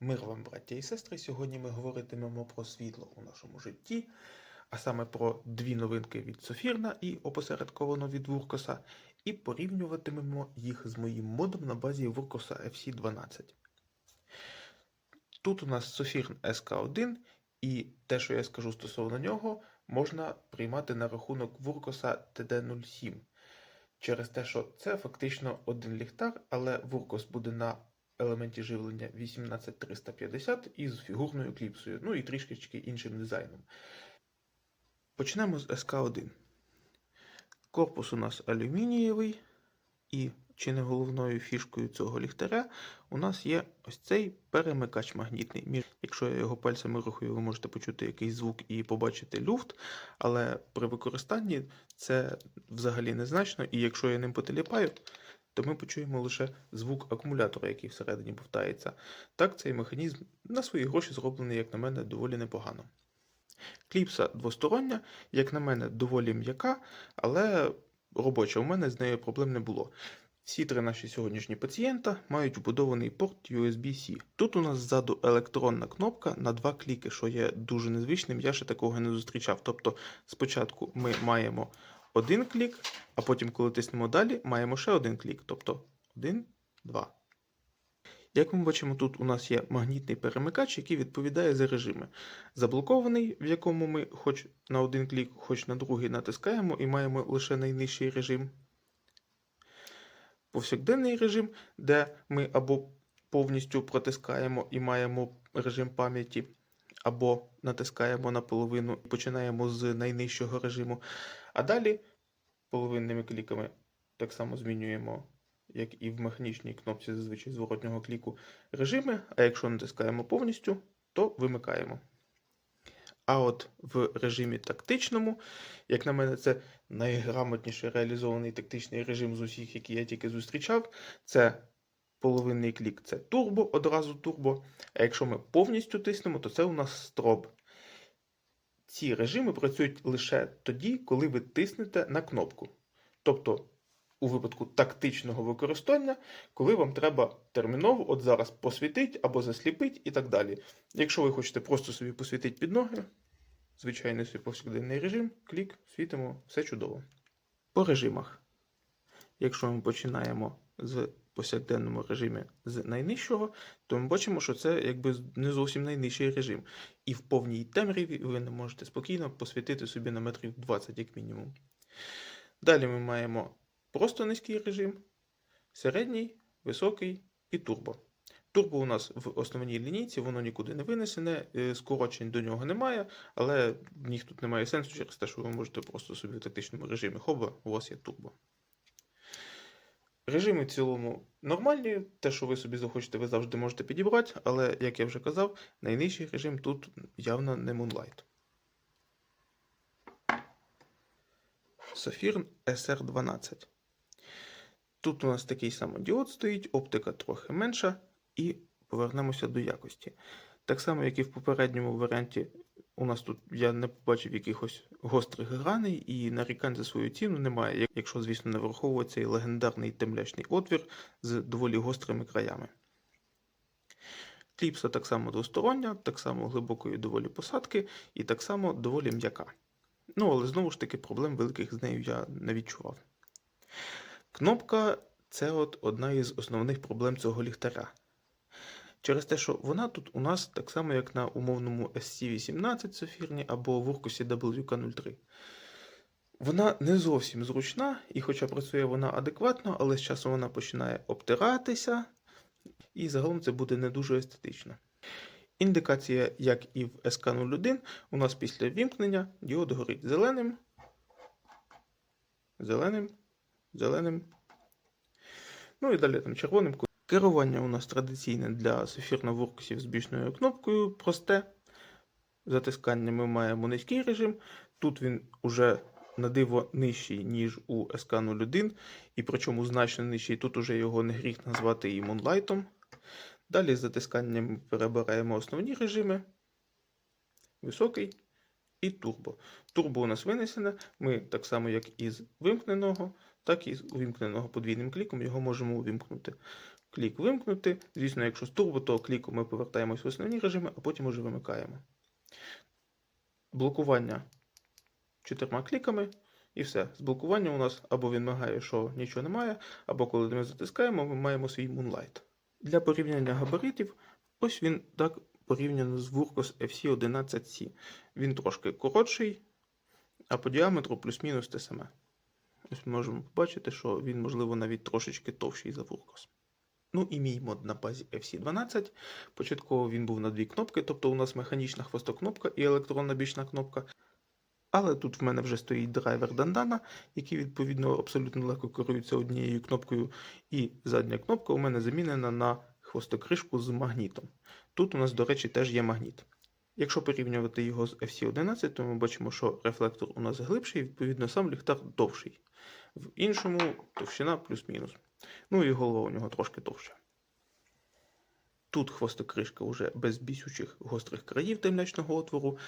Мир вам, браття і сестри. Сьогодні ми говоритимемо про світло у нашому житті, а саме про дві новинки від Софірна і опосередковано від Вуркоса, і порівнюватимемо їх з моїм модом на базі Вуркоса FC12. Тут у нас Софірн SK1, і те, що я скажу стосовно нього, можна приймати на рахунок Вуркоса TD07. Через те, що це фактично один ліхтар, але Вуркос буде на елементі живлення 18350 із фігурною кліпсою, ну і трішки іншим дизайном. Почнемо з СК1. Корпус у нас алюмінієвий, і чи не головною фішкою цього ліхтаря у нас є ось цей перемикач магнітний. Якщо я його пальцями рухаю, ви можете почути якийсь звук і побачити люфт, але при використанні це взагалі незначно, і якщо я ним потеліпаю, то ми почуємо лише звук акумулятора, який всередині повтається. Так, цей механізм на свої гроші зроблений, як на мене, доволі непогано. Кліпса двостороння, як на мене, доволі м'яка, але робоча. У мене з нею проблем не було. Всі три наші сьогоднішні пацієнта мають вбудований порт USB-C. Тут у нас ззаду електронна кнопка на два кліки, що є дуже незвичним, я ще такого не зустрічав. Тобто спочатку ми маємо один клік, а потім, коли тиснемо далі, маємо ще один клік. Тобто один, два. Як ми бачимо, тут у нас є магнітний перемикач, який відповідає за режими. Заблокований, в якому ми хоч на один клік, хоч на другий натискаємо і маємо лише найнижчий режим. Повсякденний режим, де ми або повністю протискаємо і маємо режим пам'яті, або натискаємо наполовину і починаємо з найнижчого режиму. А далі половинними кліками так само змінюємо, як і в механічній кнопці зазвичай зворотнього кліку, режими, а якщо натискаємо повністю, то вимикаємо. А от в режимі тактичному, як на мене, це найграмотніше реалізований тактичний режим з усіх, які я тільки зустрічав. Це половинний клік це турбо, одразу турбо. А якщо ми повністю тиснемо, то це у нас строб. Ці режими працюють лише тоді, коли ви тиснете на кнопку. Тобто, у випадку тактичного використання, коли вам треба терміново от зараз посвітити або засліпити і так далі. Якщо ви хочете просто собі посвітити під ноги, звичайний свій повсякденний режим, клік, світимо, все чудово. По режимах. Якщо ми починаємо з повсякденному режимі з найнижчого, то ми бачимо, що це якби не зовсім найнижчий режим. І в повній темряві ви не можете спокійно посвітити собі на метрів 20, як мінімум. Далі ми маємо просто низький режим, середній, високий і турбо. Турбо у нас в основній лінійці, воно нікуди не винесене, е, скорочень до нього немає, але в них тут немає сенсу через те, що ви можете просто собі в тактичному режимі хоба, у вас є турбо. Режими в цілому нормальні, те, що ви собі захочете, ви завжди можете підібрати, але, як я вже казав, найнижчий режим тут явно не Moonlight. Софірн SR12. Тут у нас такий самодіод стоїть, оптика трохи менша, і повернемося до якості. Так само, як і в попередньому варіанті, у нас тут я не побачив якихось гострих граней, і нарікань за свою ціну немає, якщо, звісно, не враховується цей легендарний темлячний отвір з доволі гострими краями. Кліпса так само двостороння, так само глибокої доволі посадки, і так само доволі м'яка. Ну, але знову ж таки, проблем великих з нею я не відчував. Кнопка це от одна із основних проблем цього ліхтаря. Через те, що вона тут у нас так само, як на умовному SC18 Софірні або в Уркусі WK03. Вона не зовсім зручна, і хоча працює вона адекватно, але з часом вона починає обтиратися, і загалом це буде не дуже естетично. Індикація, як і в SK01, у нас після вімкнення діод горить зеленим, зеленим, зеленим. Ну і далі там червоним. Керування у нас традиційне для софірно-ворксів з бічною кнопкою просте. Затискання ми маємо низький режим. Тут він уже на диво нижчий, ніж у SK01, і причому значно нижчий. Тут уже його не гріх назвати і Moonlight. Далі з затисканням перебираємо основні режими, високий і турбо. Турбо у нас винесене. Ми так само, як із вимкненого, так і з увімкненого подвійним кліком його можемо увімкнути. Клік вимкнути. Звісно, якщо з турбо, то кліком ми повертаємось в основні режими, а потім уже вимикаємо. Блокування чотирма кліками. І все. З блокуванням у нас або він мигає, що нічого немає, або коли ми затискаємо, ми маємо свій Moonlight. Для порівняння габаритів, ось він так порівняно з Wurkos FC11C. Він трошки коротший, а по діаметру плюс-мінус те саме. Ось ми можемо побачити, що він, можливо, навіть трошечки товщий за Wurkos. Ну і мій мод на базі FC12. Початково він був на дві кнопки, тобто у нас механічна хвостокнопка і електронна бічна кнопка. Але тут в мене вже стоїть драйвер Дандана, який відповідно абсолютно легко керується однією кнопкою. І задня кнопка у мене замінена на хвостокришку з магнітом. Тут у нас, до речі, теж є магніт. Якщо порівнювати його з FC11, то ми бачимо, що рефлектор у нас глибший, відповідно, сам ліхтар довший. В іншому товщина плюс-мінус. Ну і голова у нього трошки товща. Тут хвостокришка вже без бісючих гострих країв темнячного отвору.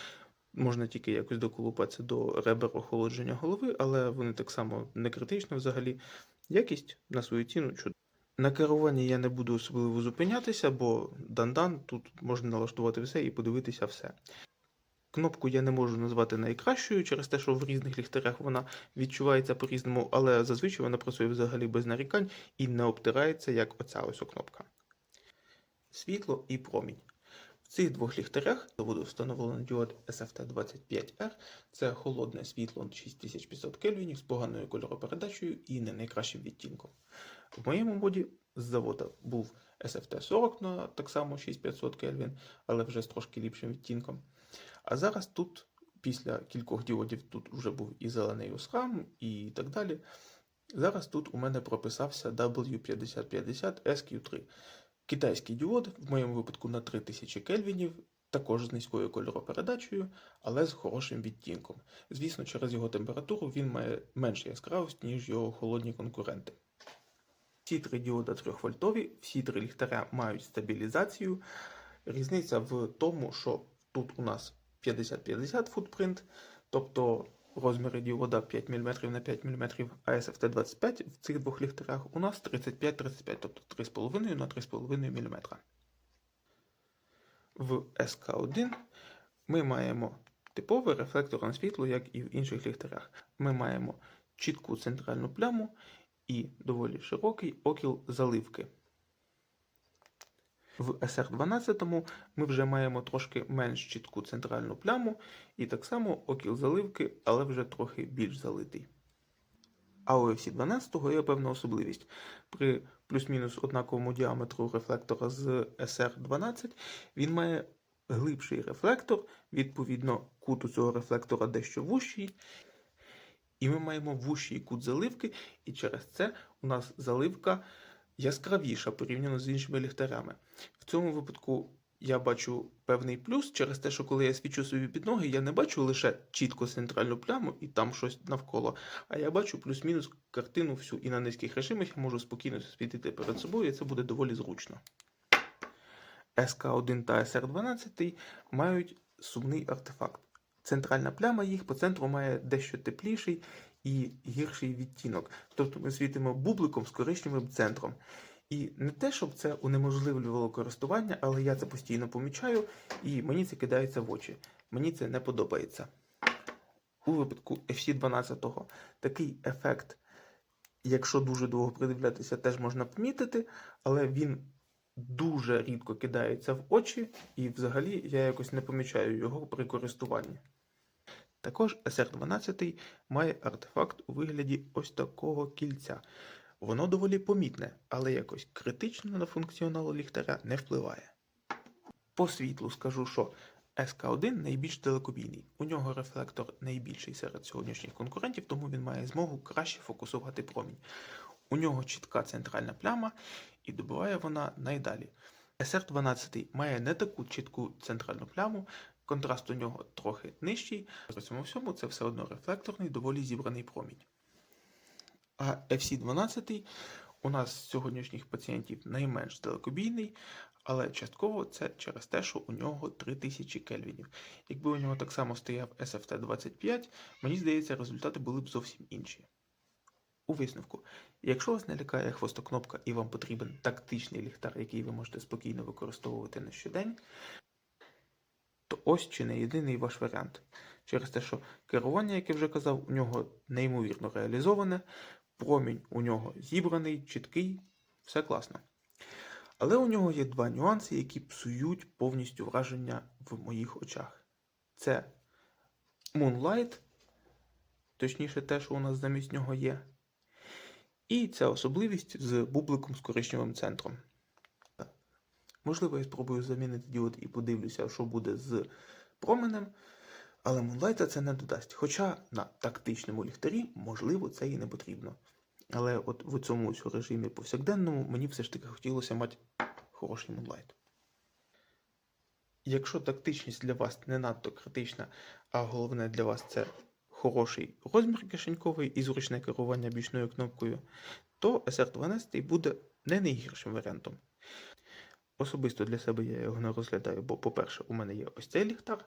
Можна тільки якось доколупатися до ребер охолодження голови, але вони так само не критично взагалі. Якість на свою ціну чудова. На керуванні я не буду особливо зупинятися, бо дандан тут можна налаштувати все і подивитися все. Кнопку я не можу назвати найкращою через те, що в різних ліхтарях вона відчувається по-різному, але зазвичай вона працює взагалі без нарікань і не обтирається, як оця ось кнопка. Світло і промінь. В цих двох ліхтарях буде встановлено діод SFT25R. Це холодне світло 6500 кельвінів з поганою кольоропередачею і не найкращим відтінком. В моєму моді з завода був SFT40 на так само 6500 кельвін, але вже з трошки ліпшим відтінком. А зараз тут, після кількох діодів, тут вже був і зелений USRAM, і так далі. Зараз тут у мене прописався W5050 SQ3. Китайський діод, в моєму випадку на 3000 кельвінів, також з низькою кольоропередачею, але з хорошим відтінком. Звісно, через його температуру він має менш яскравість, ніж його холодні конкуренти. Всі три діода 3-вольтові, всі три ліхтаря мають стабілізацію. Різниця в тому, що тут у нас 50-50 футпринт, тобто розміри діода 5 мм на 5 мм, а SFT25 в цих двох ліхтарях у нас 35-35, тобто 3,5 на 3,5 мм. В SK1 ми маємо типове рефлекторне світло, як і в інших ліхтарях. Ми маємо чітку центральну пляму і доволі широкий окіл заливки. В SR12 ми вже маємо трошки менш чітку центральну пляму, і так само окіл заливки, але вже трохи більш залитий. А у FC12 є певна особливість. При плюс-мінус однаковому діаметру рефлектора з SR12 він має глибший рефлектор, відповідно, кут у цього рефлектора дещо вущий. І ми маємо вущий кут заливки, і через це у нас заливка яскравіша порівняно з іншими ліхтарями. В цьому випадку я бачу певний плюс через те, що коли я свічу собі під ноги, я не бачу лише чітко центральну пляму і там щось навколо, а я бачу плюс-мінус картину всю. І на низьких режимах я можу спокійно світити перед собою, і це буде доволі зручно. СК1 та SR12 мають сумний артефакт. Центральна пляма їх по центру має дещо тепліший і гірший відтінок. Тобто ми світимо бубликом з коричневим центром. І не те, щоб це унеможливлювало користування, але я це постійно помічаю, і мені це кидається в очі. Мені це не подобається. У випадку FC12 такий ефект, якщо дуже довго придивлятися, теж можна помітити, але він дуже рідко кидається в очі, і взагалі я якось не помічаю його при користуванні. Також SR12 має артефакт у вигляді ось такого кільця. Воно доволі помітне, але якось критично на функціонал ліхтаря не впливає. По світлу скажу, що SK1 найбільш далекобійний. У нього рефлектор найбільший серед сьогоднішніх конкурентів, тому він має змогу краще фокусувати промінь. У нього чітка центральна пляма і добиває вона найдалі. SR12 має не таку чітку центральну пляму, контраст у нього трохи нижчий, при цьому всьому це все одно рефлекторний, доволі зібраний промінь. А FC12 у нас з сьогоднішніх пацієнтів найменш далекобійний, але частково це через те, що у нього 3000 кельвінів. Якби у нього так само стояв SFT25, мені здається, результати були б зовсім інші. У висновку, якщо вас не лякає хвостокнопка і вам потрібен тактичний ліхтар, який ви можете спокійно використовувати на щодень, то ось чи не єдиний ваш варіант. Через те, що керування, як я вже казав, у нього неймовірно реалізоване, промінь у нього зібраний, чіткий, все класно. Але у нього є два нюанси, які псують повністю враження в моїх очах. Це Moonlight, точніше те, що у нас замість нього є. І ця особливість з бубликом з коричневим центром. Можливо, я спробую замінити діод і подивлюся, що буде з променем, але Moonlight це не додасть. Хоча на тактичному ліхтарі, можливо, це і не потрібно. Але от в цьому режимі повсякденному мені все ж таки хотілося мати хороший Moonlight. Якщо тактичність для вас не надто критична, а головне для вас це хороший розмір кишеньковий і зручне керування бічною кнопкою, то SR12 буде не найгіршим варіантом. Особисто для себе я його не розглядаю, бо, по-перше, у мене є ось цей ліхтар.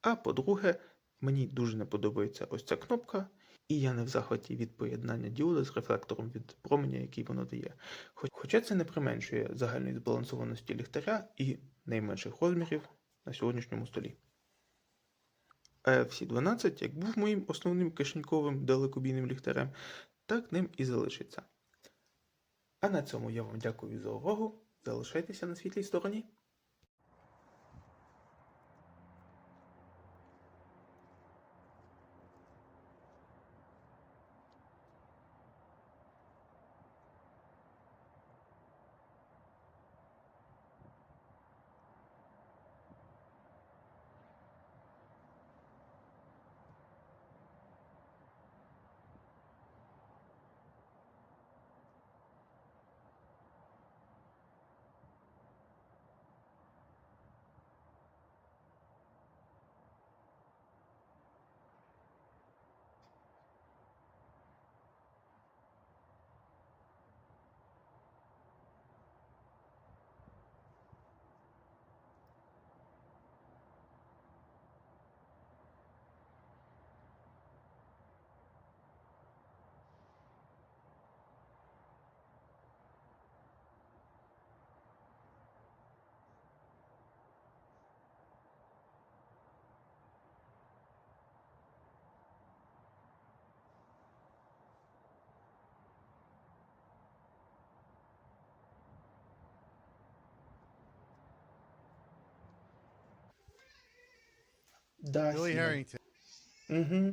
А по-друге, мені дуже не подобається ось ця кнопка, і я не в захваті від поєднання діода з рефлектором від променя, який воно дає. Хоча це не применшує загальної збалансованості ліхтаря і найменших розмірів на сьогоднішньому столі. AFC12 як був моїм основним кишеньковим далекобійним ліхтарем, так ним і залишиться. А на цьому я вам дякую за увагу. Залишайтеся на світлій стороні. da Billy Harrington. Mm-hmm.